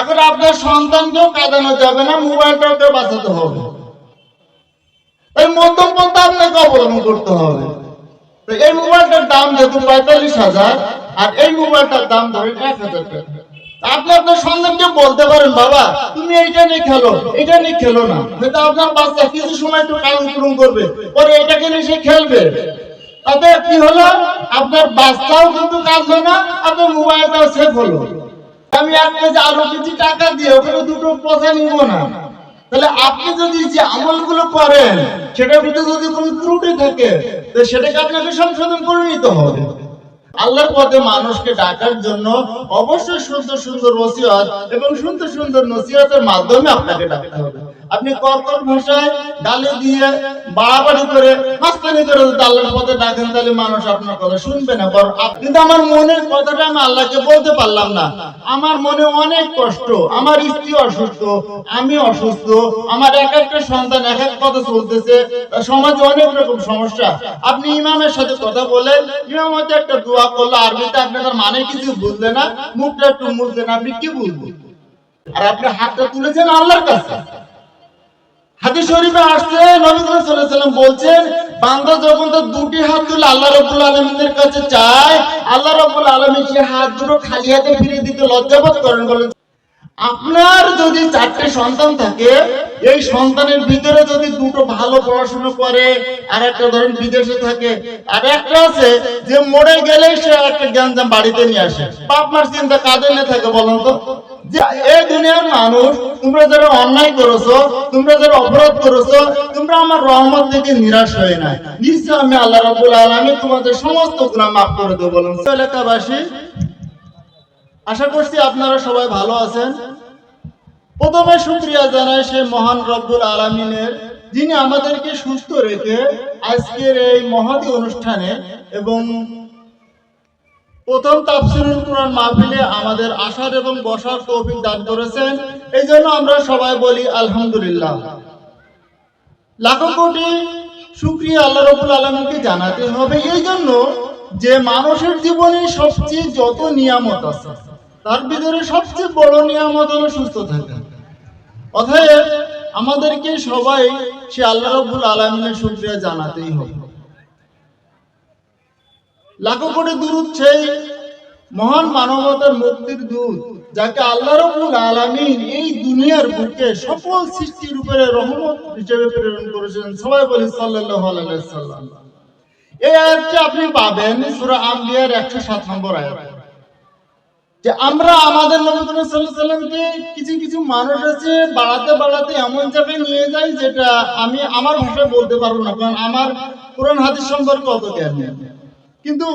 এখন আপনার সন্তানকেও কাঁদানো যাবে না মোবাইলটাকে বাঁচাতে হবে। এই মধ্যম পন্থা আপনাকে অবলম্বন করতে হবে। এই মোবাইলটার দাম যেহেতু পঁয়তাল্লিশ হাজার, আর এই মোবাইলটার দাম ধরেন এক হাজার টাকা। আপনি আপনার সন্তানকে বলতে পারেন, বাবা, তুমি এইটা নিয়ে খেলো, এটা নিয়ে খেলো না। কিন্তু আপনার বাচ্চা কিছু সময় একটু কাজ পূরণ করবে, পরে এটাকে নিয়ে সে খেলবে। তাতে কি হলো? আপনার বাচ্চাও কিন্তু কাঁদলো না, আপনার মোবাইলটাও সেফ হলো। আমি আপনি যে আরও কিছু টাকা দিয়ে ওখানে দুটো পয়সা নিব না। তাহলে আপনি যদি যে আমলগুলো করেন, সেটার ভিতরে যদি কোনো ত্রুটি থাকে সেটাকে আপনাকে সংশোধন করে নিতে হবে। আল্লাহর পথে মানুষকে ডাকার জন্য অবশ্যই সুন্দর সুন্দর নসিহত এবং সুন্দর সুন্দর নসিহতের মাধ্যমে আপনাকে ডাকতে হবে। আপনি কর্কট ভাষায় গালি দিয়ে বাড়াবাড়ি করে মাস্তানি করে যদি আল্লাহর পথে ডাকেন, তাহলে মানুষ আপনার কথা শুনবে না। বরং কিন্তু আমার মনের কথাটা আমি আল্লাহকে বলতে পারলাম না। আমার মনে অনেক কষ্ট। আমার স্ত্রী অসুস্থ, আমি অসুস্থ, আমার এক একটা সন্তান এক এক কথা চলতেছে। সমাজে অনেক রকম সমস্যা। আপনি ইমামের সাথে কথা বলেন, ইমাম হয়তো একটা দোয়া করল, আরবিতে আপনি তার মানে কিছু বুঝলেন না। মুখটা একটু মুছলেন আপনি কি বুঝবেন আর আপনি হাতটা তুলেছেন আল্লাহর কাছে। হাদিস শরীফে আসছে, নবী সাল্লাম বলছেন, বান্দা যখন তার দুটি হাত তুলে আল্লাহ রব্বুল আলমীদের কাছে চায়, আল্লাহ রব্বুল আলমী সে হাত দুটো খালি হাতে ফিরিয়ে দিতে লজ্জাবোধ করেন, বলেন আপনার যদি চারটে সন্তান থাকে, এই সন্তানের ভিতরে যদি দুটো ভালো পড়াশোনা করে আর একটা ধরেন বিদেশে থাকে, আর একটা আছে যে মরে গেলেই সে একটা জ্ঞানজাম বাড়িতে নিয়ে আসে। বাপ মার চিন্তা কাঁদে নিয়ে থাকে বলুন তো? যে এই দুনিয়ার মানুষ, তোমরা যারা অন্যায় করেছ, তোমরা যারা অপরাধ করেছ, তোমরা আমার রহমত থেকে নিরাশ হয়ে না নিশ্চয় আমি আল্লাহ রাব্বুল আলামিন তোমাদের সমস্ত গুনাহ মাফ করে দেবো বলুন এলাকাবাসী আশা করছি আপনারা সবাই ভালো আছেন। প্রথমে শুক্রিয়া জানাই সেই মহান রব্বুল আলমিনের, যিনি আমাদেরকে সুস্থ রেখে আজকের এই মহাদি অনুষ্ঠানে এবং প্রথম তাফসিরুল কোরআন মাহফিলে আমাদের আসার এবং বসার তৌফিক দান করেছেন। এই জন্য আমরা সবাই বলি আলহামদুলিল্লাহ। লাখো কোটি শুক্রিয়া আল্লাহ রবুল আলমীকে জানাতে হবে। এই জন্য যে মানুষের জীবনে সবচেয়ে যত নিয়ামত আছে তার ভিতরে সবচেয়ে বড় নিয়ামত হলো সুস্থ থাকা। অতএব আমাদেরকে সবাই সে আল্লাহ রবুল আলমিনের শুক্রিয়া জানাতেই হবে। লাখো কোটি দূর সেই মহান মানবতার মুক্তির দূত, যাকে আল্লাহ রবুল আলামিন এই দুনিয়ার বুকে সকল সৃষ্টির উপরে রহমত হিসেবে প্রেরণ করেছেন। সবাই বলি সাল্লাল্লাহু আলাইহি সাল্লাম এই আয়াতটি আপনি পাবেন সূরা আম্বিয়ার 107 নম্বর আয়াত। যে আমরা আমাদের নবী কিছু কিছু মানুষ আছে, বাড়াতে বাড়াতে এমন জায়গায় নিয়ে যায় যেটা আমি আমার ভাষায় বলতে পারব না, কারণ আমার কোরআন হাদিস সম্পর্কে অত জ্ঞান নেই। কিন্তু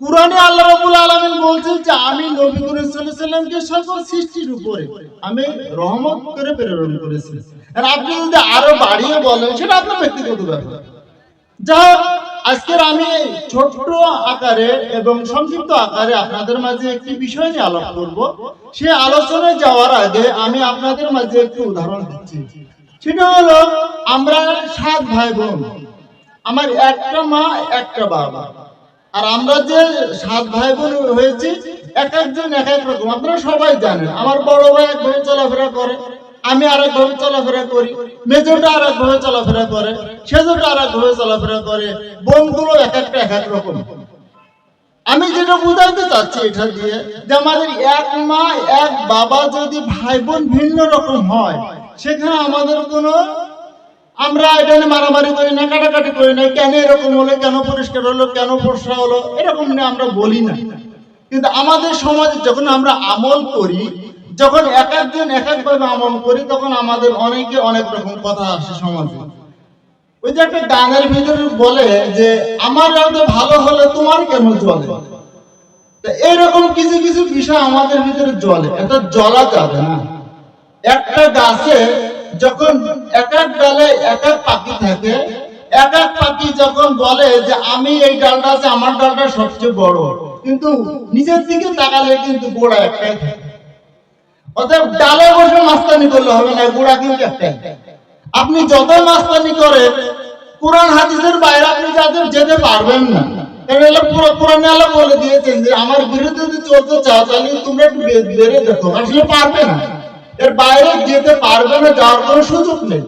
কোরআনে আল্লাহ রাব্বুল আলামিন বলছেন যে আমি নবী সাল্লামকে সকল সৃষ্টির উপরে, আমি রহমত করে প্রেরণ করেছি। আর আপনি যদি আরও বাড়িয়ে বলেন, সেটা আপনার ব্যক্তিগত ব্যাপার। যা আজকের আমি ছোট্ট আকারে এবং সংক্ষিপ্ত আকারে আপনাদের মাঝে একটি বিষয় নিয়ে আলোচনা করব। সে আলোচনায় যাওয়ার আগে আমি আপনাদের মাঝে একটি উদাহরণ দিচ্ছি। সেটা হলো, আমরা সাত ভাই বোন আমার একটা মা, একটা বাবা। আর আমরা যে সাত ভাই বোন হয়েছি, এক একজন এক এক রকম। আপনারা সবাই জানেন, আমার বড় ভাই একভাবে চলাফেরা করে। আমি আর একভাবে চলাফেরা করি মেজোটা আর একভাবে চলাফেরা করে সেজোটা আর একভাবে চলাফেরা করে বোনগুলো এক একটা এক এক রকম। আমি যেটা বুঝাইতে চাচ্ছি এটা দিয়ে যে আমাদের এক মা, এক বাবা যদি ভাই বোন ভিন্ন রকম হয়, সেখানে আমাদের কোনো আমরা এটা নিয়ে মারামারি করি না, কাটাকাটি করি না, কেন এরকম হলো, কেন পরিষ্কার হলো, কেন ফর্সা হলো, এরকম নিয়ে আমরা বলি না। কিন্তু আমাদের সমাজে যখন আমরা আমল করি যখন এক একজন এক একভাবে আমল করি, তখন আমাদের অনেকে অনেক রকম কথা আসে সমাজে। ওই যে একটা গানের ভিতরে বলে যে, আমার রাতে ভালো হলে তোমার কেন চলে এরকম কিছু কিছু বিষয় আমাদের ভিতরে জ্বলে। এটা জ্বলা যাবে না। একটা গাছে যখন এক এক ডালে এক এক পাখি থাকে, এক এক পাখি যখন বলে যে, আমি এই ডালটা আছে, আমার ডালটা সবচেয়ে বড়। কিন্তু নিজের দিকে তাকালে কিন্তু গোড়া একটাই থাকে। ডালে বসে মাস্তানি করলে হবে না গুড়া কিন্তু আপনি যত মাস্তানি করেন, কোরআন হাদিসের বাইরে আপনি যাদের যেতে পারবেন না। পুরানো আল্লাহ বলে দিয়েছেন যে, আমার বিরুদ্ধে যদি চলতে চাও, তাহলে তোমরা একটু বেড়ে দেখো। আসলে পারবে না। এর বাইরে যেতে পারবে না, যাওয়ার কোনো সুযোগ নেই।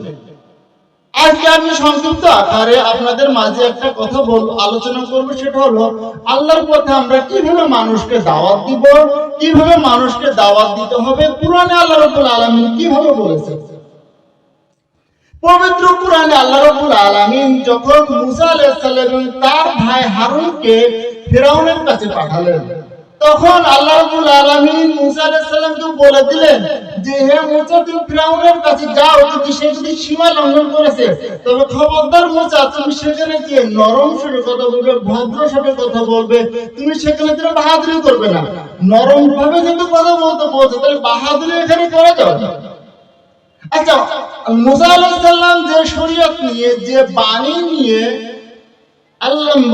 আজকে আমি সংক্ষিপ্ত আকারে আপনাদের মাঝে একটা কথা বল, আলোচনা করব, সেটা হলো, আল্লাহর পথে আমরা কীভাবে মানুষকে দাওয়াত দিব, কীভাবে মানুষকে দাওয়াত দিতে হবে, কোরআনে আল্লাহ রাব্বুল আলামিন কীভাবে বলেছেন? পবিত্র কোরআনে আল্লাহ রাব্বুল আলামিন যখন মুসা আলাইহিস সালাম তার ভাই হারুনকে ফিরাউনের কাছে পাঠালেন তখন আল্লাহ রাব্বুল আলামিন বলে দিলেন যে, হে মুসা, তুমি ফিরাউনের কাছে যাও, যদি সে যদি সীমা লঙ্ঘন করেছে, তবে খবরদার মুসা, তুমি সেখানে গিয়ে নরম সুরে কথা বলবে, ভদ্র সুরে কথা বলবে, তুমি সেখানে তুমি বাহাদুরি করবে না। নরম ভাবে যদি কথা বলতে বলছে, তাহলে বাহাদুরি এখানে করে যাও আচ্ছা মুসা আলাইহিস সালাম যে শরীয়ত নিয়ে, যে বাণী নিয়ে আল্লাহ আমি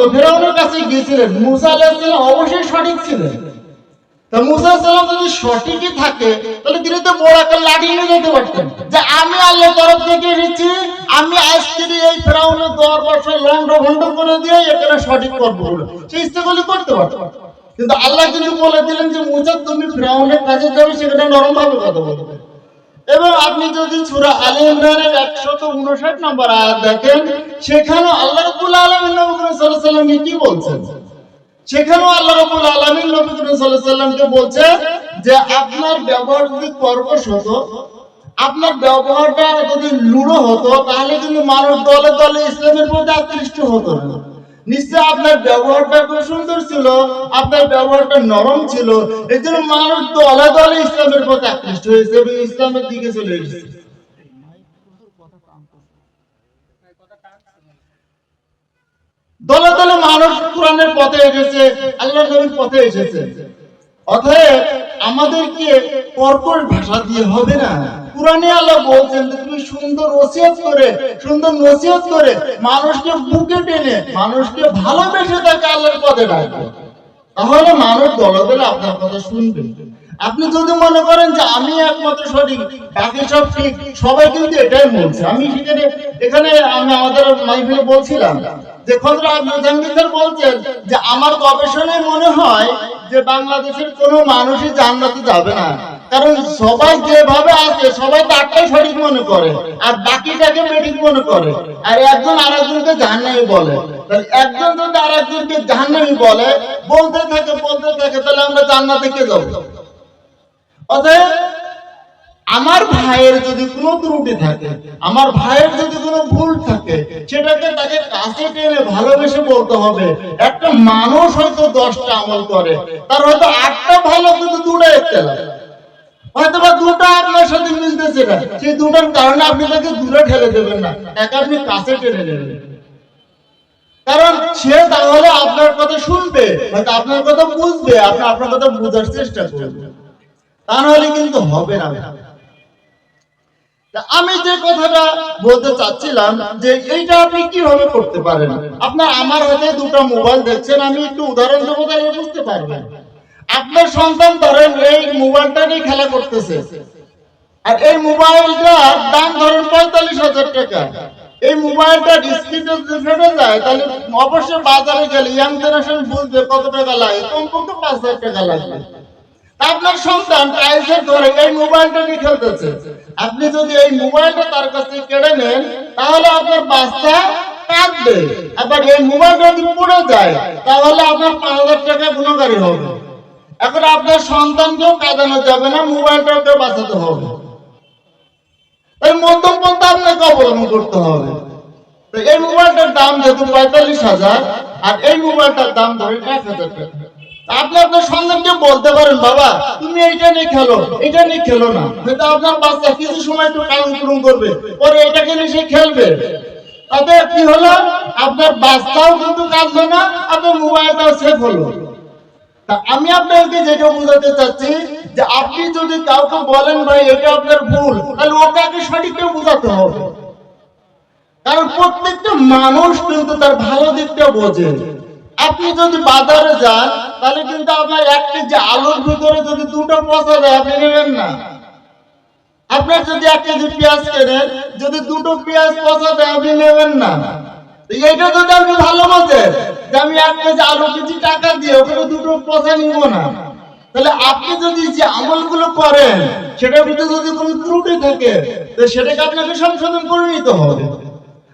ভন্ড করে দিয়ে এখানে সঠিক করতে পারত। কিন্তু আল্লাহ কিন্তু বলে দিলেন যে, মুসা, তুমি ফেরাউনের কাছে যাবে, সেখানে নরম ভাবে কথা বলবে। এবং আপনি যদি সূরা ইমরানের 159 নম্বর আয়াত দেখেন সেখানে আল্লাহ রাব্বুল আলামিন নবী করিম কি বলছেন? সেখানেও আল্লাহ আলামিন নবী সাল্লামকে বলছে যে আপনার ব্যবহার যদি কর্কশ হতো, আপনার ব্যবহারটা যদি লুড়ো হতো, তাহলে কিন্তু মানুষ দলে দলে ইসলামের প্রতি আকৃষ্ট হতো না। নিশ্চয় আপনার ব্যবহারটা খুব সুন্দর ছিল, আপনার ব্যবহারটা নরম ছিল, এই জন্য মানুষ দলে দলে ইসলামের প্রতি আকৃষ্ট হয়েছে এবং ইসলামের দিকে চলে এসেছে। দলে দলে মানুষ কোরআনের পথে এসেছে আল্লাহ নবীর পথে এসেছে। অতএব আমাদেরকে কর্কশ ভাষা দিয়ে হবে না। কোরআনে আল্লাহ বলছেন তুমি সুন্দর ওসিয়ত করে, সুন্দর নসিহত করে মানুষকে বুকে টেনে, মানুষকে ভালোবেসে তাকে আল্লাহর পথে ডাকবে। তাহলে মানুষ দলে দলে আপনার কথা শুনবে। আপনি যদি মনে করেন যে আমি একমাত্র সঠিক, বাকি সব ঠিক, সবাই কিন্তু এটাই বলছে। আমি সেখানে, এখানে আমি আমাদের মাইফিলে বলছিলাম যে আব্দুল বলছেন যে আমার গবেষণায় মনে হয় যে বাংলাদেশের কোনো মানুষই জান্নাতে যাবে না। কারণ সবাই যেভাবে আছে, সবাই তারটাই সঠিক মনে করে, আর বাকিটাকে বেঠিক মনে করে। আর একজন আর আরেকজনকে জাহান্নামি বলে। একজন যদি আরেকজনকে জাহান্নামি বলে, বলতে থাকে বলতে থাকে, তাহলে আমরা জান্নাতে কে যাব? অতএব, আমার ভাইয়ের যদি কোনো ত্রুটি থাকে, আমার ভাইয়ের যদি কোনো ভুল থাকে, সেটাকে তাকে কাছে টেনে ভালোবেসে বলতে হবে। একটা মানুষ হয়তো দশটা আমল করে, তার হয়তো আটটা ভালো কিন্তু হয়তো বা দুটো আপনার সাথে মিলতেছে না। সেই দুটোর কারণে আপনি তাকে দূরে ঠেলে দেবেন না, তাকে আপনি কাছে টেনে নেবেন। কারণ সে তাহলে আপনার কথা শুনবে, হয়তো আপনার কথা বুঝবে, আপনি আপনার কথা বোঝার চেষ্টা করবে তা নাহলে কিন্তু হবে না। আমি যে কথাটা বলতে চাচ্ছিলাম যে এইটা আপনি কীভাবে করতে পারেন? আপনার আমার হাতে দুটো মোবাইল দেখছেন, আমি একটু উদাহরণ দেবো তাহলে বুঝতে পারবেন। আপনার সন্তান ধরেন এই মোবাইলটা নিয়ে খেলা করতেছে। আর এই মোবাইলটার দাম ধরেন পঁয়তাল্লিশ হাজার টাকা। এই মোবাইলটা ডিসপ্লেটা ফেটে যায়, তাহলে অবশ্যই বাজারে গেলে ইয়াং জেনারেশন বুঝবে কত টাকা লাগে। কমপক্ষে পাঁচ হাজার টাকা লাগবে। আপনার সন্তান টাইলসের ধরে এই মোবাইলটা নিয়ে খেলতেছে। আপনি যদি এই মোবাইলটা তার কাছ কেড়ে নেন, তাহলে আপনার বাচ্চা কাঁদবে। আবার এই মোবাইলটা যদি পড়ে যায়, তাহলে আপনার পাঁচ হাজার টাকা গুণকারী হবে। এখন আপনার সন্তানকেও কাঁদানো যাবে না মোবাইলটাকেও বাঁচাতে হবে। এই মধ্যম পন্থা আপনাকে অবলম্বন করতে হবে। এই মোবাইলটার দাম যেহেতু পঁয়তাল্লিশ হাজার, আর এই মোবাইলটার দাম ধরেন এক হাজার টাকা। আপনি আপনার সন্তানকে বলতে পারেন, বাবা, তুমি এইটা নিয়ে খেলো, এটা নিয়ে খেলো না। হয়তো আপনার বাচ্চা কিছু সময় একটু কাজ পূরণ করবে, পরে এটাকে নিয়ে সে খেলবে। তাতে কি হলো? আপনার বাচ্চাও কিন্তু কাঁদলো না, আপনার মোবাইলটাও সেফ হলো। আমি আপনাকে যেটা বোঝাতে চাচ্ছি, যে আপনি যদি কাউকে বলেন, ভাই, এটা আপনার ভুল, তাহলে ওকে আগে সঠিকটা বোঝাতে হবে। কারণ প্রত্যেকটা মানুষ কিন্তু তার ভালো দিকটা বোঝে। আপনি যদি বাজারে যান, তাহলে কিন্তু আপনার এক কেজি আলুর ভিতরে যদি দুটো পচা দেয় আপনি নেবেন না। আপনার যদি এক কেজি পেঁয়াজ কেনেন, যদি দুটো পেঁয়াজ পচা দেয় আপনি নেবেন না। এইটা যদি আপনি ভালো বোঝেন যে আমি এক কেজি আলু কেজি টাকা দিয়ে ওখানে দুটো পয়সা নিব না, তাহলে আপনি যদি যে আমলগুলো করেন, সেটার ভিতরে যদি কোনো ত্রুটি থাকে, তো সেটাকে আপনাকে সংশোধন করে নিতে হবে।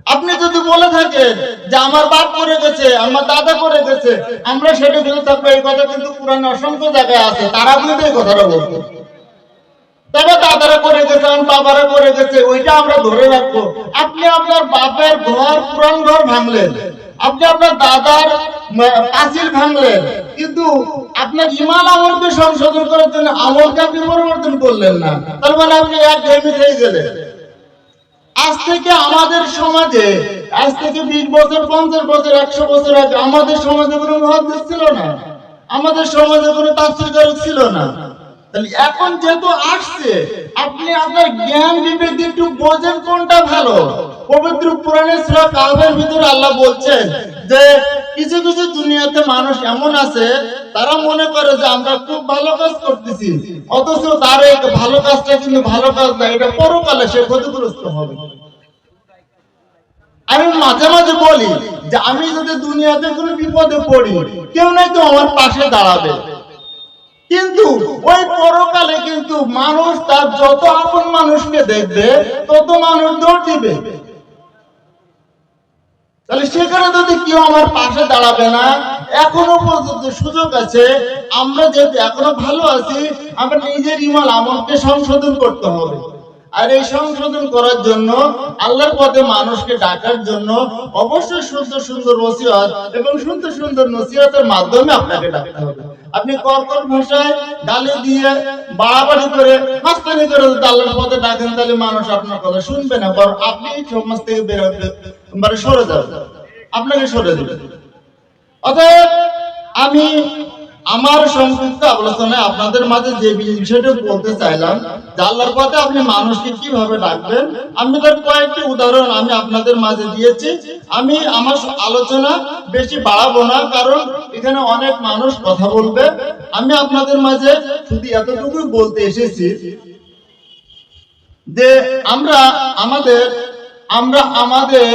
আপনি যদি বলে থাকেন যে আমার বাপ করে গেছে, আমার দাদা করে গেছে, আমরা সেটা কিন্তু থাকব এই কথা কিন্তু পুরানো অসংখ্য জায়গায় আছে, তারা কিন্তু এই কথাটা বলতো। তবে দাদারা করে গেছে বাবারা করে গেছে, ওইটা আমরা ধরে রাখব। আপনি আপনার বাপের ঘর, পুরান ঘর ভাঙলেন। আপনি আপনার দাদার পাঁচিল ভাঙলেন। কিন্তু আপনার ইমান আমলকে সংশোধন করার জন্য আমলকে আপনি পরিবর্তন করলেন না। তার মানে আপনি এক ঘেমি খেয়ে গেলেন। আজ থেকে আমাদের সমাজে, আজ থেকে বিশ বছর, পঞ্চাশ বছর, একশো বছর আগে আমাদের সমাজে কোনো মহাদেশ ছিল না। আমাদের সমাজে কোনো তাৎসর্যকারক ছিল না। এখন যেহেতু আসছে, আপনি আপনার জ্ঞান বিবেক একটু বোঝেন কোনটা ভালো। পবিত্র পুরাণের সূরা কাহফের ভিতরে আল্লাহ বলছেন যে কিছু কিছু দুনিয়াতে মানুষ এমন আছে, তারা মনে করে যে আমরা খুব ভালো কাজ করতেছি। অথচ তার এই ভালো কাজটা কিন্তু ভালো কাজ না, এটা পরকালে সে ক্ষতিগ্রস্ত হবে। আমি মাঝে মাঝে বলি যে আমি যদি দুনিয়াতে কোনো বিপদে পড়ি, কেউ নাই তো আমার পাশে দাঁড়াবে। কিন্তু ওই পরকালে কিন্তু মানুষ তার যত আপন মানুষকে দেখবে, তত মানুষ দৌড় দিবে। তাহলে সেখানে যদি কেউ আমার পাশে দাঁড়াবে না, এখনও পর্যন্ত সুযোগ আছে, আমরা যেহেতু এখনও ভালো আছি, আমরা নিজের ইমান আমলকে সংশোধন করতে হবে। আর এই সংশোধন করার জন্য, আল্লাহর পথে মানুষকে ডাকার জন্য অবশ্যই সুন্দর সুন্দর ওসিয়ত এবং সুন্দর সুন্দর নসিহতের মাধ্যমে আপনাকে ডাকতে হবে। আপনি কর্কট ভাষায় গালি দিয়ে বাড়াবাড়ি করে মাস্তানি করে যদি আল্লাহর পথে ডাকেন, তাহলে মানুষ আপনার কথা শুনবে না, বরং আপনি সমাজ থেকে বেরোবে মানে সরে যাবেন। আপনাকে সরে দেবে অতএব আমি আমার সংক্ষিপ্ত আলোচনায় আপনাদের মাঝে যে বিষয়টা বলতে চাইলাম আল্লাহর পথে আপনি মানুষকে কীভাবে ডাকবেন, আমি তার কয়েকটি উদাহরণ আমি আপনাদের মাঝে দিয়েছি। আমি আমার আলোচনা বেশি বাড়াবো না, কারণ এখানে অনেক মানুষ কথা বলবে। আমি আপনাদের মাঝে শুধু এতটুকুই বলতে এসেছি যে আমরা আমাদের আমরা আমাদের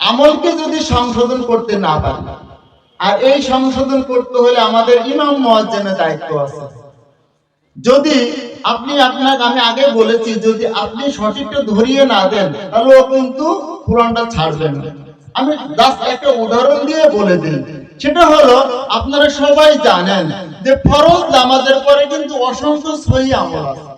আমলকে যদি সংশোধন করতে না পারি আর এই সংশোধন করতে হলে আমাদের ইমাম মুয়াজ্জিনের দায়িত্ব আছে। যদি আপনি আপনাকে আমি আগে বলেছি, যদি আপনি সঠিকটা ধরিয়ে না দেন, তাহলে ও কিন্তু কোরআনটা ছাড়বে না। আমি জাস্ট একটা উদাহরণ দিয়ে বলে দিই। সেটা হলো, আপনারা সবাই জানেন যে ফরজ নামাজের পরে কিন্তু অসংখ্য সহি আমল আছে।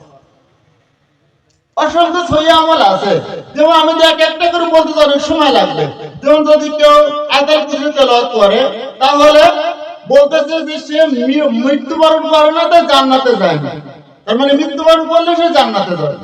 অসংখ্য সহি আমল আছে। যেমন আমি এক একটা করে বলতে অনেক সময় লাগবে। যেমন যদি কেউ আদাল কিছু তেলাওয়াত করে তাহলে বলতেছে যে সে মৃত্যুবরণ করে না, তো জান্নাতে যায় না। তার মানে মৃত্যুবরণ করলে সে জান্নাতে যায়।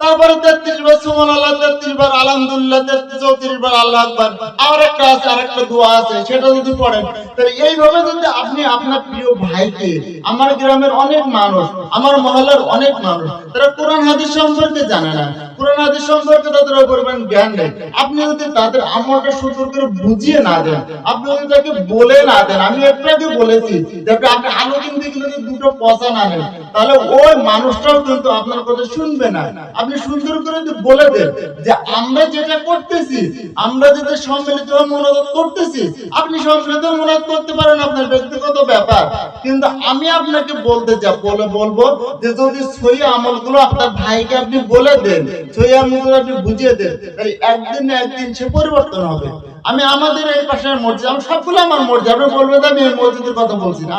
তারপরে তেত্রিশ বার সুমান আল্লাহ তেত্রিশ বার আলহামদুলিল্লাহ, তেত্রিশ, চৌত্রিশ বার আল্লাহ আকবার। আর একটা আছে আর একটা দোয়া আছে, সেটা যদি পড়েন, তাহলে এইভাবে যদি আপনি আপনার প্রিয় ভাইকে, আমার গ্রামের অনেক মানুষ, আমার মহল্লার অনেক মানুষ, তারা কোরআন হাদিস সম্পর্কে জানে না। কোরআন হাদিস সম্পর্কে তাদের পরিমাণ জ্ঞান নেই। আপনি যদি তাদের আমলটা সুন্দর করে বুঝিয়ে না দেন, আপনি যদি তাকে বলে না দেন, আমি একটু আগে বলেছি, যে আপনি আপনি আলু কিনতে যদি দুটো পচা না নেন, তাহলে ওই মানুষটাও কিন্তু আপনার কথা শুনবে না। আপনি সুন্দর করে যদি বলে দেন যে আমরা যেটা করতেছি, আমরা যেটা সম্মিলিত মনোরোধ করতেছি, আপনি সম্মিলিত মনোরোধ করতে পারেন আপনার ব্যক্তিগত ব্যাপার। কিন্তু আমি আপনাকে বলতে যা বলে বলব যে যদি সই আমলগুলো আপনার ভাইকে আপনি বলে দেন সই আমলগুলো আপনি বুঝিয়ে দেন, তাহলে একদিন একদিন সে পরিবর্তন হবে। আমি আমাদের এই পাশের মসজিদ, আমি সবগুলো আমার মসজিদ, আপনি বলবেন আমি এই মসজিদের কথা বলছি না।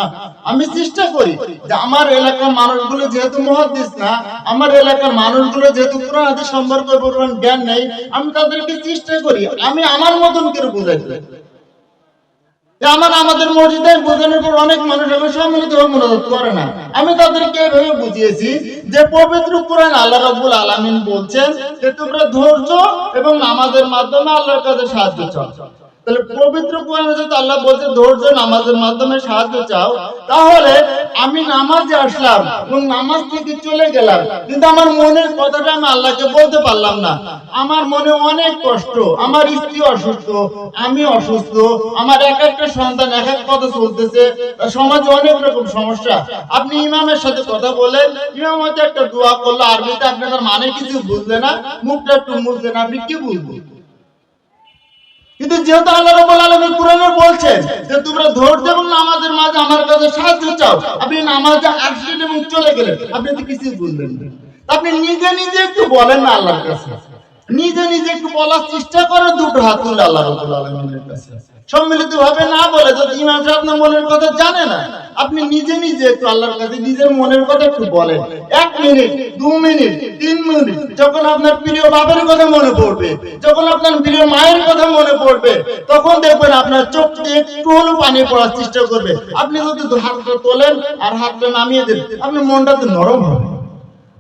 আমি চেষ্টা করি যে আমার এলাকার মানুষগুলো যেহেতু মহাদিস না, আমার এলাকার মানুষগুলো যেহেতু পুরো হাতে সম্পর্কে জ্ঞান নেই, আমি তাদেরকে চেষ্টা করি, আমি আমার মতন করে বুঝাই আমার আমাদের মসজিদে বোঝানোর পর অনেক মানুষ আমি সম্মিলিত হয়ে মনোযোগ করে না। আমি তাদেরকে এভাবে বুঝিয়েছি যে পবিত্র কোরআন আল্লাহ রাবুল আলমিন বলছেন যে তোমরা ধৈর্য এবং নামাজের মাধ্যমে আল্লাহর কাছে সাহায্য চাও। তাহলে পবিত্র কোরআনে যদি আল্লাহ বলছে, ধৈর্য নামাজের মাধ্যমে সাহায্য চাও। তাহলে আমি নামাজে আসলাম এবং নামাজ থেকে চলে গেলাম। কিন্তু আমার মনের কথাটা আমি আল্লাহকে বলতে পারলাম না। আমার মনে অনেক কষ্ট। আমার স্ত্রী অসুস্থ, আমি অসুস্থ, আমার এক একটা সন্তান এক এক কথা চলতেছে। সমাজে অনেক রকম সমস্যা। আপনি ইমামের সাথে কথা বলেন, ইমাম হয়তো একটা দোয়া করল, আরবিতে আপনি তার মানে কিছু বুঝলে না, মুখটা একটু মুছলেন, আপনি কি বুঝবেন? কিন্তু যেহেতু আল্লাহ রাব্বুল আলামিন কোরআনে বলছেন যে তোমরা ধৈর্য এবং নামাজের মাঝে আমার কাছে সাহায্য চাও, আপনি নামাজে আসলেন এবং চলে গেলেন। আপনি তো কিছুই বললেন না। আপনি নিজে নিজে একটু বলেন না আল্লাহর কাছে। নিজে নিজে একটু বলার চেষ্টা করে, দুটো হাত তুলে আল্লাহ রাব্বুল আলামিনের কাছে। সম্মিলিত ভাবে না বলে যদি ইমাম সাহেব আপনার মনের কথা জানে না, আপনি নিজে নিজে একটু আল্লাহর কাছে নিজের মনের কথা একটু বলেন। এক মিনিট, দু মিনিট, তিন মিনিট, যখন আপনার প্রিয় বাবার কথা মনে পড়বে, যখন আপনার প্রিয় মায়ের কথা মনে পড়বে, তখন দেখবেন আপনার চোখ দিয়ে একটু হলেও পানি পড়ার চেষ্টা করবে। আপনি যদি হাতটা তোলেন আর হাতটা নামিয়ে দেন, আপনার মনটা তো নরম হবে।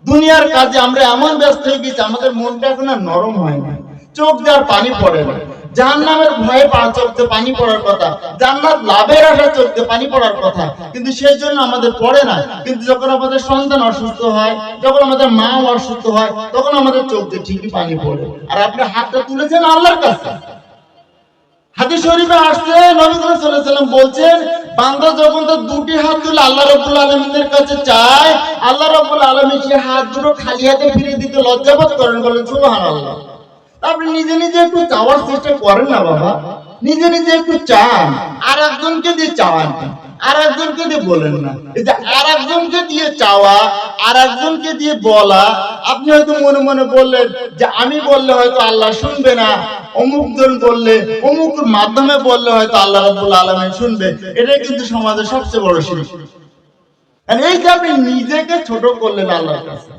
দুনিয়ার কাজে আমরা এমন ব্যস্ত হয়ে গেছি, আমাদের মনটা এখন আর নরম হয় না। চোখ দেওয়ার পানি পড়ে না। জাহান্নামের ভয়ে পা চোখতে পানি পড়ার কথা, জান্নাত লাভের আশা চোখতে পানি পড়ার কথা, কিন্তু সেই জন্য আমাদের পড়ে না। কিন্তু যখন আমাদের সন্তান অসুস্থ হয়, যখন আমাদের মা অসুস্থ হয়, তখন আমাদের ঠিকই পানি পড়ে। আর আপনি হাতটা তুলেছেন আল্লাহর কাছে। শরীফে আসছে যখন দুটি হাত তুলে আল্লাহ রাব্বুল কাছে আল্লাহ সেই হাত দুটো খালি হাতে ফিরিয়ে দিতে লজ্জাবোধ করেন, বলেন আপনি নিজে নিজে একটু চাওয়ার চেষ্টা করেন না বাবা। নিজে নিজে একটু চান আর একজনকে দিয়ে চাওয়ান আর একজনকে দিয়ে বলেন না। আর একজনকে দিয়ে চাওয়া আর একজনকে দিয়ে বলা, আপনি হয়তো মনে মনে বললেন যে আমি বললে হয়তো আল্লাহ শুনবে না অমুক জন বললে, অমুক মাধ্যমে বললে হয়তো আল্লাহ আলামিন শুনবে। এটাই কিন্তু সমাজের সবচেয়ে বড় আর এই যে আপনি নিজেকে ছোট করলেন আল্লাহর কাছে,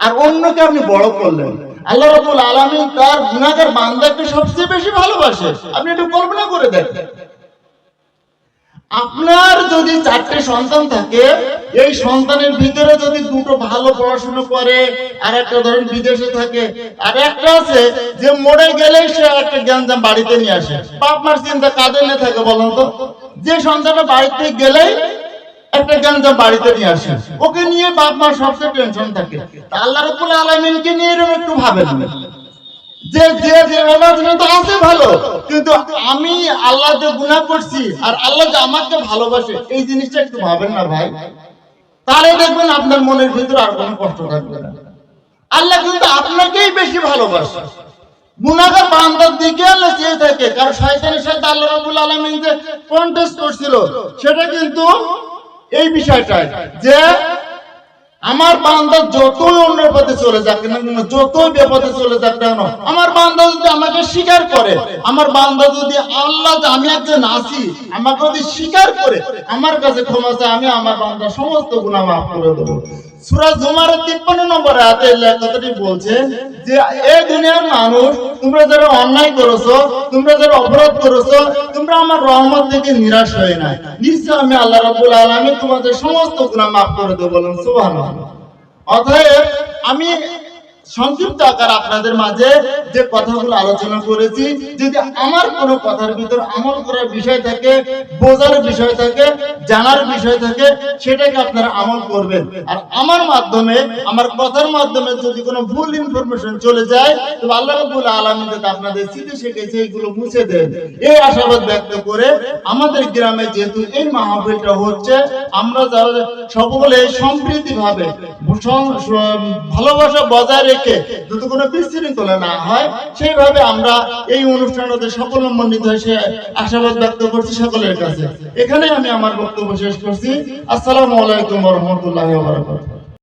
আর অন্যকে আপনি বড় করলেন আল্লাহ রাব্বুল আলামিন তার গুনাহগার বান্দাকে সবচেয়ে বেশি ভালোবাসে। আপনি একটু কল্পনা করে দেখেন আপনার যদি চারটে সন্তান থাকে, এই সন্তানের ভিতরে যদি দুটো ভালো পড়াশোনা করে, আর একটা ধরেন বিদেশে থাকে, আর একটা আছে যে মরে গেলেই সে একটা জ্ঞানজাম বাড়িতে নিয়ে আসে। বাপ মার চিন্তা কাদের নিয়ে থাকে বলুন তো? যে সন্তানটা বাড়িতে গেলেই একটা বাড়িতে নিয়ে আসে। ওকে নিয়ে বাপ সবচেয়ে টেনশন থাকে। আল্লাহ আলামিনকে নিয়ে এরকম একটু ভাবেন। আমি আল্লাহ গুনাহ করছি আর আল্লাহ যে আমাকে ভালোবাসে, এই জিনিসটা একটু ভাবেন না ভাই। তাহলে দেখবেন আপনার মনের ভিতরে আর কোনো কষ্ট থাকবে না। আল্লাহ কিন্তু আপনাকেই বেশি ভালোবাসে। দিকে সাথে সেটা কিন্তু এই বিষয়টাই যে আমার বান্দা যতই অন্যের পথে চলে যাক কেন, যতই বেপথে চলে যাক কেন, আমার বান্দা যদি আমাকে স্বীকার করে, আমার বান্দা যদি আল্লাহ আমি একজন আছি, আমাকে যদি স্বীকার করে, আমার কাছে ক্ষমা চায়, আমি আমার বান্দা সমস্ত গুণা মাফ করে দেবো। সূরা জুমারের 53 নম্বর আয়াতে কথাটি বলছে যে এই দুনিয়ার মানুষ, তোমরা যারা অন্যায় করেছ, তোমরা করেছ, তোমরা আমার নিরাশ হয়ে নাই। আমি আল্লাহ সমস্ত মাফ করে দেবো বললাম আমি সংক্ষিপ্ত আকার আপনাদের মাঝে যে কথাগুলো আলোচনা করেছি, যদি আমার কোনো কথার ভিতর আমল করার বিষয় থাকে, বোঝার বিষয় থাকে, জানার বিষয় থাকে, সেটাকে আপনারা আমল করবেন। আর আমার মাধ্যমে, আমার কথার মাধ্যমে যদি কোনো ভুল ইনফরমেশন চলে যায়, তো আল্লাহ রাব্বুল আলামিন যাতে আপনাদের স্মৃতি শিখেছে এগুলো মুছে দেন। এই আশাবাদ ব্যক্ত করে আমাদের গ্রামে যেহেতু এই মাহফিলটা হচ্ছে, আমরা যারা সকলে সম্প্রীতি ভাবে ভালোবাসা বজায় রেখে যদি কোনো বিশৃঙ্খলা না হয়, সেইভাবে আমরা এই অনুষ্ঠানটাতে সকল মন্ডিত হয়ে আশাবাদ ব্যক্ত করছি সকলের কাছে। এখানে আমি আমার বক্তব্য শেষ করছি। আসসালামু আলাইকুম রহমতুল্লাহ বারাকাতুহু।